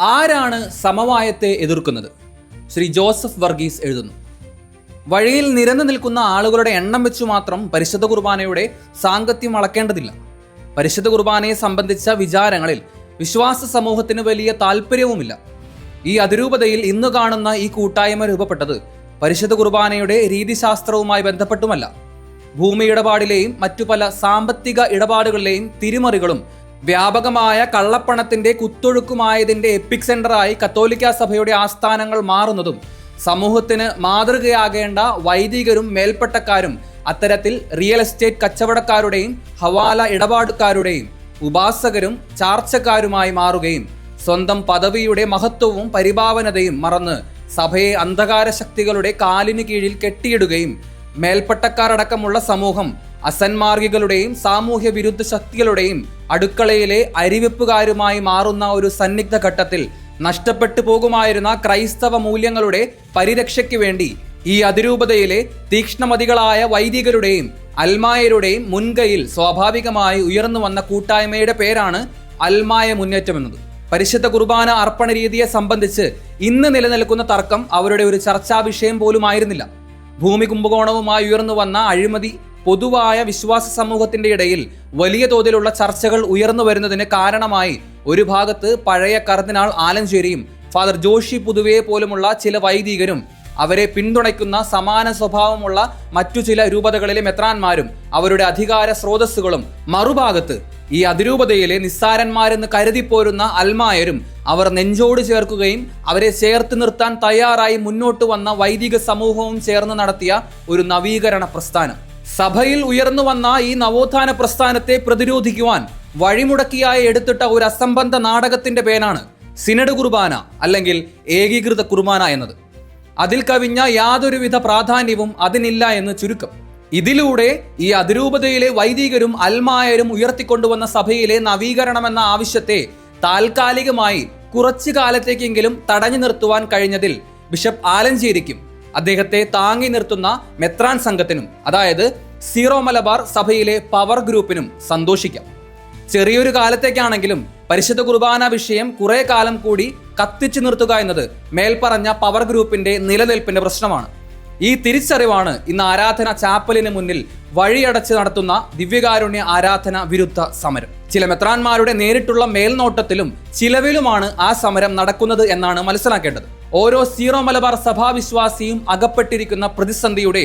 ആരാണ് സമവായത്തെ എതിർക്കുന്നത്? ശ്രീ ജോസഫ് വർഗീസ് എഴുതുന്നു. വഴിയിൽ നിരന്നു നിൽക്കുന്ന ആളുകളുടെ എണ്ണം വെച്ചു മാത്രം പരിശുദ്ധ കുർബാനയുടെ സാങ്കത്യം അളക്കേണ്ടതില്ല. പരിശുദ്ധ കുർബാനയെ സംബന്ധിച്ച വിചാരങ്ങളിൽ വിശ്വാസ സമൂഹത്തിന് വലിയ താല്പര്യവുമില്ല ഈ അതിരൂപതയിൽ ഇന്ന് കാണുന്ന ഈ കൂട്ടായ്മ രൂപപ്പെട്ടത് പരിശുദ്ധ കുർബാനയുടെ രീതിശാസ്ത്രവുമായി ബന്ധപ്പെട്ടുമല്ല. ഭൂമി ഇടപാടിലെയും മറ്റു പല സാമ്പത്തിക ഇടപാടുകളിലെയും തിരിമറികളും വ്യാപകമായ കള്ളപ്പണത്തിന്റെ കുത്തൊഴുക്കുമായതിന്റെ എപ്പിക് സെന്ററായി കത്തോലിക്ക സഭയുടെ ആസ്ഥാനങ്ങൾ മാറുന്നതും സമൂഹത്തിന് മാതൃകയാകേണ്ട വൈദികരും മേൽപ്പട്ടക്കാരും അത്തരത്തിൽ റിയൽ എസ്റ്റേറ്റ് കച്ചവടക്കാരുടെയും ഹവാല ഇടപാടുകാരുടെയും ഉപാസകരും ചാർച്ചക്കാരുമായി മാറുകയും സ്വന്തം പദവിയുടെ മഹത്വവും പരിഭാവനതയും മറന്ന് സഭയെ അന്ധകാര ശക്തികളുടെ കാലിന് കീഴിൽ കെട്ടിയിടുകയും മേൽപ്പട്ടക്കാരടക്കമുള്ള സമൂഹം അസന്മാർഗികളുടെയും സാമൂഹ്യ വിരുദ്ധ ശക്തികളുടെയും അടുക്കളയിലെ അരിവെപ്പുകാരുമായി മാറുന്ന ഒരു സന്നിഗ്ധ ഘട്ടത്തിൽ നഷ്ടപ്പെട്ടു പോകുമായിരുന്ന ക്രൈസ്തവ മൂല്യങ്ങളുടെ പരിരക്ഷയ്ക്ക് വേണ്ടി ഈ അതിരൂപതയിലെ തീക്ഷ്ണമതികളായ വൈദികരുടെയും അൽമായരുടെയും മുൻകൈയിൽ സ്വാഭാവികമായി ഉയർന്നു വന്ന കൂട്ടായ്മയുടെ പേരാണ് അൽമായ മുന്നേറ്റം എന്നത്. പരിശുദ്ധ കുർബാന അർപ്പണ രീതിയെ സംബന്ധിച്ച് ഇന്ന് നിലനിൽക്കുന്ന തർക്കം അവരുടെ ഒരു ചർച്ചാ വിഷയം പോലുമായിരുന്നില്ല. ഭൂമി കുംഭകോണവുമായി ഉയർന്നു വന്ന അഴിമതി പൊതുവായ വിശ്വാസ സമൂഹത്തിന്റെ ഇടയിൽ വലിയ തോതിലുള്ള ചർച്ചകൾ ഉയർന്നു വരുന്നതിന് കാരണമായി ഒരു ഭാഗത്ത് പഴയ കർദിനാൾ ആലഞ്ചേരിയും ഫാദർ ജോഷി പുതുവയെ പോലുമുള്ള ചില വൈദികരും അവരെ പിന്തുണയ്ക്കുന്ന സമാന സ്വഭാവമുള്ള മറ്റു ചില രൂപതകളിലെ മെത്രാന്മാരും അവരുടെ അധികാര സ്രോതസ്സുകളും മറുഭാഗത്ത് ഈ അതിരൂപതയിലെ നിസ്സാരന്മാരെന്ന് കരുതിപ്പോരുന്ന അൽമായരും അവർ നെഞ്ചോട് ചേർക്കുകയും അവരെ ചേർത്ത് നിർത്താൻ തയ്യാറായി മുന്നോട്ട് വന്ന വൈദിക സമൂഹവും ചേർന്ന് നടത്തിയ ഒരു നവീകരണ പ്രസ്ഥാനം. സഭയിൽ ഉയർന്നു വന്ന ഈ നവോത്ഥാന പ്രസ്ഥാനത്തെ പ്രതിരോധിക്കുവാൻ വഴിമുടക്കിയായി എടുത്തിട്ട ഒരു അസംബന്ധ നാടകത്തിന്റെ പേരാണ് സിനഡ് കുർബാന അല്ലെങ്കിൽ ഏകീകൃത കുർബാന എന്നത്. അതിൽ കവിഞ്ഞ യാതൊരുവിധ പ്രാധാന്യവും അതിനില്ല എന്ന് ചുരുക്കം. ഇതിലൂടെ ഈ അതിരൂപതയിലെ വൈദികരും അൽമായരും ഉയർത്തിക്കൊണ്ടുവന്ന സഭയിലെ നവീകരണമെന്ന ആവശ്യത്തെ താൽക്കാലികമായി കുറച്ചു കാലത്തേക്കെങ്കിലും തടഞ്ഞു നിർത്തുവാൻ കഴിഞ്ഞതിൽ ബിഷപ്പ് ആലഞ്ചേരിക്കും അദ്ദേഹത്തെ താങ്ങി നിർത്തുന്ന മെത്രാൻ സംഘത്തിനും അതായത് സീറോ മലബാർ സഭയിലെ പവർ ഗ്രൂപ്പിനും സന്തോഷിക്കാം. ചെറിയൊരു കാലത്തേക്കാണെങ്കിലും പരിശുദ്ധ കുർബാന വിഷയം കുറെ കാലം കൂടി കത്തിച്ചു നിർത്തുക എന്നത് മേൽപ്പറഞ്ഞ പവർ ഗ്രൂപ്പിന്റെ നിലനിൽപ്പിന്റെ പ്രശ്നമാണ്. ഈ തിരിച്ചറിവാണ് ഇന്ന് ആരാധന ചാപ്പലിന് മുന്നിൽ വഴിയടച്ച് നടത്തുന്ന ദിവ്യകാരുണ്യ ആരാധന വിരുദ്ധ സമരം. ചില മെത്രാന്മാരുടെ നേരിട്ടുള്ള മേൽനോട്ടത്തിലും ചിലവിലുമാണ് ആ സമരം നടക്കുന്നത് എന്നാണ് മനസ്സിലാക്കേണ്ടത്. ഓരോ സീറോ മലബാർ സഭാവിശ്വാസിയും അകപ്പെട്ടിരിക്കുന്ന പ്രതിസന്ധിയുടെ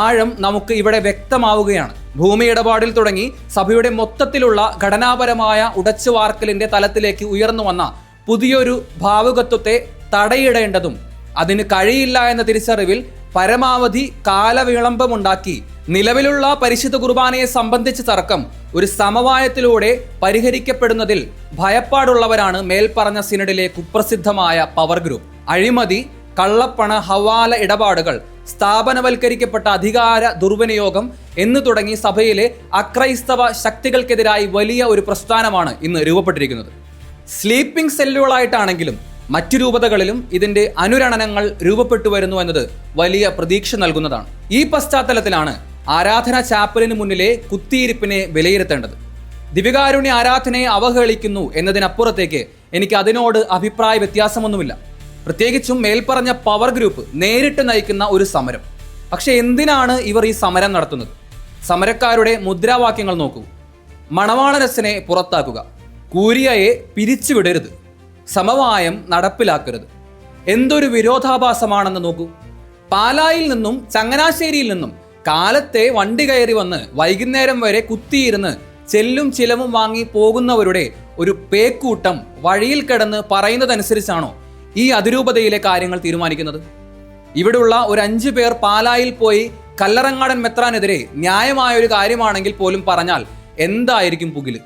ആഴം നമുക്ക് ഇവിടെ വ്യക്തമാവുകയാണ്. ഭൂമി ഇടപാടിൽ തുടങ്ങി സഭയുടെ മൊത്തത്തിലുള്ള ഘടനാപരമായ ഉടച്ചുവാർക്കലിന്റെ തലത്തിലേക്ക് ഉയർന്നു വന്ന പുതിയൊരു ഭാവുകത്വത്തെ തടയിടേണ്ടതും അതിന് കഴിയില്ല എന്ന തിരിച്ചറിവിൽ പരമാവധി കാലവിളംബമുണ്ടാക്കി. നിലവിലുള്ള പരിശുദ്ധ കുർബാനയെ സംബന്ധിച്ച തർക്കം ഒരു സമവായത്തിലൂടെ പരിഹരിക്കപ്പെടുന്നതിൽ ഭയപ്പാടുള്ളവരാണ് മേൽപ്പറഞ്ഞ സിനഡിലെ കുപ്രസിദ്ധമായ പവർ ഗ്രൂപ്പ്. അഴിമതി കള്ളപ്പണ ഹവാല ഇടപാടുകൾ സ്ഥാപനവൽക്കരിക്കപ്പെട്ട അധികാര ദുർവിനിയോഗം എന്നു തുടങ്ങി സഭയിലെ അക്രൈസ്തവ ശക്തികൾക്കെതിരായി വലിയ ഒരു പ്രസ്ഥാനമാണ് ഇന്ന് രൂപപ്പെട്ടിരിക്കുന്നത്. സ്ലീപ്പിംഗ് സെല്ലുകളായിട്ടാണെങ്കിലും മറ്റു രൂപതകളിലും ഇതിന്റെ അനുരണനങ്ങൾ രൂപപ്പെട്ടു വരുന്നു എന്നത് വലിയ പ്രതീക്ഷ നൽകുന്നതാണ്. ഈ പശ്ചാത്തലത്തിലാണ് ആരാധന ചാപ്പലിന് മുന്നിലെ കുത്തിയിരിപ്പിനെ വിലയിരുത്തേണ്ടത്. ദിവ്യകാരുണ്യ ആരാധനയെ അവഹേളിക്കുന്നു എന്നതിനപ്പുറത്തേക്ക് എനിക്ക് അതിനോട് അഭിപ്രായ വ്യത്യാസമൊന്നുമില്ല. പ്രത്യേകിച്ചും മേൽപ്പറഞ്ഞ പവർ ഗ്രൂപ്പ് നേരിട്ട് നയിക്കുന്ന ഒരു സമരം. പക്ഷെ എന്തിനാണ് ഇവർ ഈ സമരം നടത്തുന്നത്? സമരക്കാരുടെ മുദ്രാവാക്യങ്ങൾ നോക്കൂ. മണവാളരസിനെ പുറത്താക്കുക. കൂരിയയെ പിരിച്ചുവിടരുത്. സമവായം നടപ്പിലാക്കരുത്. എന്തൊരു വിരോധാഭാസമാണെന്ന് നോക്കൂ. പാലായിൽ നിന്നും ചങ്ങനാശ്ശേരിയിൽ നിന്നും കാലത്തെ വണ്ടി കയറി വന്ന് വൈകുന്നേരം വരെ കുത്തിയിരുന്ന് ചെല്ലും ചിലവും വാങ്ങി പോകുന്നവരുടെ ഒരു പേക്കൂട്ടം വഴിയിൽ കിടന്ന് പറയുന്നതനുസരിച്ചാണോ ഈ അതിരൂപതയിലെ കാര്യങ്ങൾ തീരുമാനിക്കുന്നത്? ഇവിടെയുള്ള ഒരു അഞ്ചു പേർ പാലായിൽ പോയി കല്ലറങ്ങാടൻ മെത്രാനെതിരെ ന്യായമായ ഒരു കാര്യമാണെങ്കിൽ പോലും പറഞ്ഞാൽ എന്തായിരിക്കും പുകിൽ?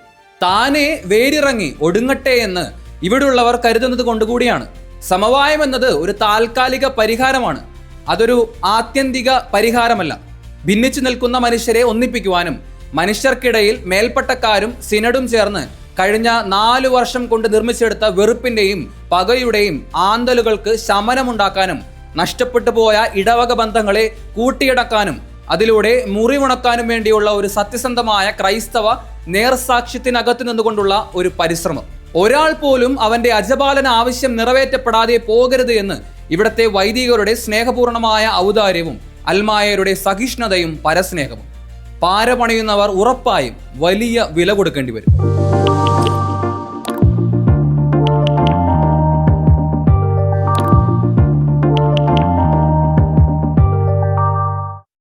താനെ വേരിറങ്ങി ഒടുങ്ങട്ടെ എന്ന് ഇവിടെയുള്ളവർ കരുതുന്നത് കൊണ്ടുകൂടിയാണ്. സമവായം എന്നത് ഒരു താൽക്കാലിക പരിഹാരമാണ്. അതൊരു ആത്യന്തിക പരിഹാരമല്ല. ഭിന്നിച്ചു നിൽക്കുന്ന മനുഷ്യരെ ഒന്നിപ്പിക്കുവാനും മനുഷ്യർക്കിടയിൽ മേൽപ്പട്ടക്കാരും സിനഡും ചേർന്ന് കഴിഞ്ഞ നാലു വർഷം കൊണ്ട് നിർമ്മിച്ചെടുത്ത വെറുപ്പിന്റെയും പകയുടെയും ആന്തലുകൾക്ക് ശമനമുണ്ടാക്കാനും നഷ്ടപ്പെട്ടു പോയ ഇടവക ബന്ധങ്ങളെ കൂട്ടിയടക്കാനും അതിലൂടെ മുറിവുണക്കാനും വേണ്ടിയുള്ള ഒരു സത്യസന്ധമായ ക്രൈസ്തവ നേർസാക്ഷ്യത്തിനകത്ത് നിന്നുകൊണ്ടുള്ള ഒരു പരിശ്രമം. ഒരാൾ പോലും അവന്റെ അജപാലന ആവശ്യം നിറവേറ്റപ്പെടാതെ പോകരുത് എന്ന് ഇവിടത്തെ വൈദികരുടെ സ്നേഹപൂർണമായ ഔദാര്യവും അൽമായരുടെ സഹിഷ്ണുതയും പരസ്നേഹവും. പാര പണിയുന്നവർ ഉറപ്പായും വലിയ വില കൊടുക്കേണ്ടി വരും.